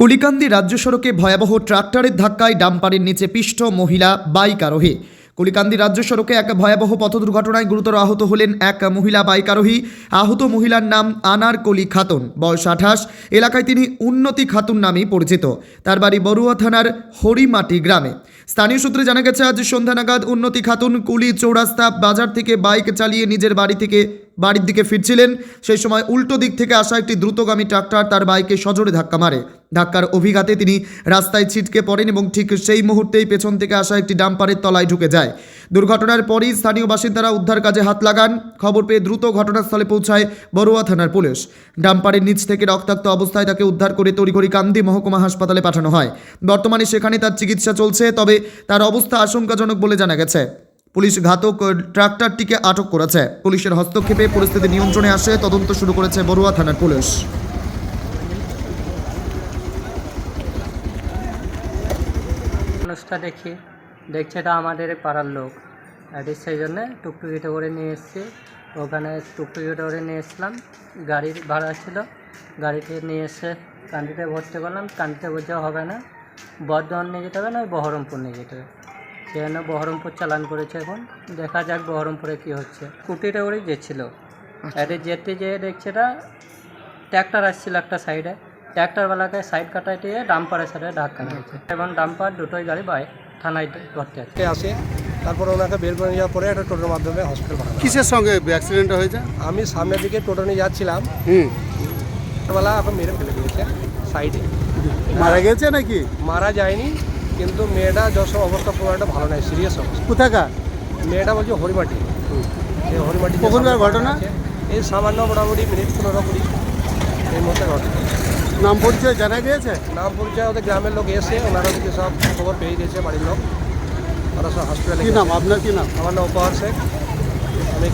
কুলিকান্দি রাজ্য সড়কে ভয়াবহ ট্রাক্টরের ধাক্কায় ডাম্পারের নিচে পিষ্ট মহিলা বাইক আরোহী। কুলিকান্দি রাজ্য সড়কে এক ভয়াবহ পথ দুর্ঘটনায় গুরুতর আহত হলেন এক মহিলা বাইক আরোহী। আহত মহিলার নাম আনার কলি খাতুন। বয়স আঠাশ। এলাকায় তিনি উন্নতি খাতুন নামেই পরিচিত। তার বাড়ি বড়ুয়া থানার হরিমাটি গ্রামে। স্থানীয় সূত্রে জানা গেছে, আজ সন্ধ্যা নাগাদ উন্নতি খাতুন কুলি চৌরাস্তা বাজার থেকে বাইক চালিয়ে নিজের বাড়ি থেকে বাড়ির দিকে ফিরছিলেন। সেই সময় উল্টো দিক থেকে আসা একটি দ্রুতগামী ট্রাক্টর তার বাইকে সজোরে ধাক্কা মারে। ধাক্কার অভিঘাতে তিনি রাস্তায় ছিটকে পড়েন এবং ঠিক সেই মুহূর্তেই পেছন থেকে আসা একটি ডাম্পারের তলায় ঢুকে যায়। দুর্ঘটনার পরই স্থানীয় বাসিন্দারা উদ্ধার কাজে হাত লাগান। খবর পেয়ে দ্রুত ঘটনাস্থলে পৌঁছায় বড়ুয়া থানার পুলিশ। ডাম্পারের নিচ থেকে রক্তাক্ত অবস্থায় তাকে উদ্ধার করে তড়িঘড়ি কান্দি মহকুমা হাসপাতালে পাঠানো হয়। বর্তমানে সেখানে তার চিকিৎসা চলছে, তবে তার অবস্থা আশঙ্কাজনক বলে জানা গেছে। পুলিশ ঘাতক ট্রাক্টরটিকে আটক করেছে। পুলিশের হস্তক্ষেপে পরিস্থিতি নিয়ন্ত্রণে আসে, তদন্ত শুরু করেছে বড়ুয়া থানার পুলিশ। মানুষটা দেখি দেখছে এটা আমাদের পাড়ার লোক। এটি সেই জন্যে টুকটুকিটা করে নিয়ে এসেছি। ওখানে টুকটুকিটা করে নিয়ে এসেছিলাম গাড়ির ভাড়া ছিল। গাড়িতে নিয়ে এসে কান্দিতে ভর্তি করলাম। কান্দিতে বলছে হবে না। বর্ধমান নিয়ে যেতে হবে না বহরমপুর নিয়ে যেতে হবে। সেই জন্য বহরমপুর চালান করেছে এখন। দেখা যাক বহরমপুরে কী হচ্ছে। স্কুটিটা করেই যেছিল এটি যেতে যেয়ে দেখছে এটা ট্র্যাক্টর আসছিল একটা সাইডে। ট্র্যাক্টরওয়ালাকে সাইড কাটাই দিয়ে ডাম্পারের সাথে ধাক্কা মেরেছে। এবং ডাম্পার দুটোই গাড়ি বাই থানায় ভর্তি আছে। আসে তারপর ওনাকে বের করে নিয়ে যাওয়ার পরে একটা টোটোর মাধ্যমে হসপিটাল পাঠানো কিসের সঙ্গে অ্যাক্সিডেন্ট হয়েছে? আমি সামনের দিকে টোটো নিয়ে যাচ্ছিলাম। হুম। টোটোবেলা এখন মেরে ফেলে দিয়েছে সাইডে মারা গেছে নাকি? মারা যায়নি কিন্তু মেয়েটা যশ অবস্থা পুরো একটা ভালো নয় সিরিয়াস অবস্থা। কোথাকার? মেয়েটা বলছে হরিমাটি। এই হরিমাটি কখনকার ঘটনা? এই সামান্য মোটামুটি মিনিট পনেরো কুড়ি এই মধ্যে ঘটনা। নাম পরিচয় জানা গিয়েছে? নাম পরিচয় ওদের গ্রামের লোক এসে ওনারা দিকে সব খবর পেয়ে গেছে বাড়ির লোক। ওরা সব হসপিটালে কি নাম? আপনার কি নাম? আমার নাম উপহার শেখ। আমি